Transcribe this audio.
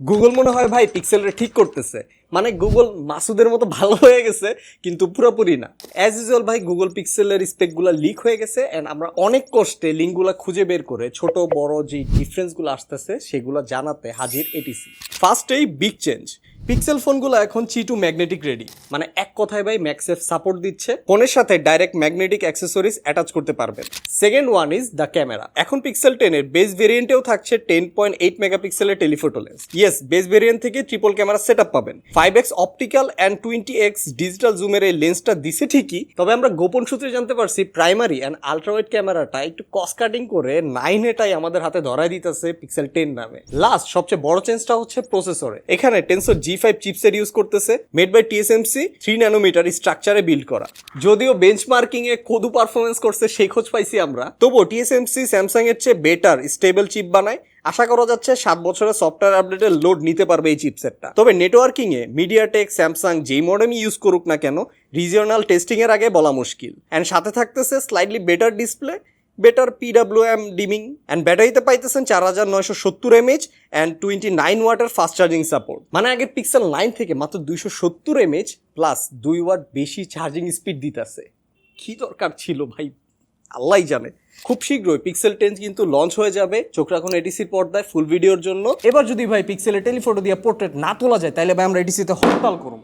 Google মনে হয়, ভাই পিক্সেলটা ঠিক করতেছে। মানে গুগল মাসুদের মতো ভালো হয়ে গেছে, কিন্তু পুরোপুরি না। অ্যাজ ইউজুয়াল ভাই গুগল পিক্সেলের স্পেকগুলো লিক হয়ে গেছে অ্যান্ড আমরা অনেক কষ্টে লিঙ্কগুলো খুঁজে বের করে ছোট, বড় যে ডিফারেন্সগুলো আসতেছে, সেগুলো জানাতে হাজির এটিসি ফার্স্টেই বিগ চেঞ্জ পিক্সেল ফোনগুলো এখন চি টু ম্যাগনেটিক রেডি মানে এক কথায় ভাই ম্যাক্সেফ সাপোর্ট দিচ্ছে। ফোনের সাথে ডাইরেক্ট ম্যাগনেটিক অ্যাক্সেসরিজ অ্যাটাচ করতে পারবেন। Second one is the camera এখন পিক্সেল টেনের বেস ভেরিয়েন্টেও থাকছে টেন পয়েন্ট এইট মেগাপিক্সেলের telephoto lens yes base variant থেকে ট্রিপল ক্যামেরা সেট আপ পাবেন। Five x optical and twenty x digital জুমের এই লেন্সটা দিছে ঠিকই। তবে আমরা গোপন সূত্রে জানতে পারছি প্রাইমারি অ্যান্ড আলট্রাওয়াইড ক্যামেরাটা একটু কস্ট কাটিং করে নাইন এটাই আমাদের হাতে ধরাই দিতেছে পিক্সেল টেন নামে। লাস্ট সবচেয়ে বড় চেঞ্জটা হচ্ছে প্রসেসরে এখানে Tensor G five chipset use করতেছে made by TSMC three nanometre স্ট্রাকচারে build করা। যদিও বেঞ্চমার্কিং এ কদু পারফরমেন্স করছে সেই খোঁজ পাইছি আমরা। তবুও টিএসএমসি স্যামসাং এর চেয়ে বেটার স্টেবল চিপ বানায়। আশা করা যাচ্ছে সাত বছরের সফটওয়্যার আপডেটের লোড নিতে পারবে এই চিপসেটটা তবে নেটওয়ার্কিং এ মিডিয়াটেক স্যামসাং যেই মডেমই ইউজ করুক না কেন রিজিওনাল টেস্টিং এর আগে বলা মুশকিল। অ্যান্ড সাথে থাকতেছে slightly better display better PWM dimming and ব্যাটারিতে পাইতেছেন চার হাজার নয়শো সত্তর এমএচ অ্যান্ড টোয়েন্টি নাইন ওয়াটের ফাস্ট চার্জিং সাপোর্ট মানে আগে পিক্সেল নাইন থেকে মাত্র দুইশো সত্তর এমএচ প্লাস দুই ওয়াট বেশি চার্জিং স্পিড দিতেছে। কি দরকার ছিল ভাই? আল্লাহ জানে। খুব শীঘ্রই পিক্সেল টেন কিন্তু লঞ্চ হয়ে যাবে। চোখ রাখুন এটিসির পর্দায় ফুল ভিডিওর জন্য। এবার যদি ভাই পিক্সেলের টেলিফোটো দিয়ে পোর্ট্রেট না তোলা যায়, তাহলে ভাই আমরা এটিসিতে হরতাল করব।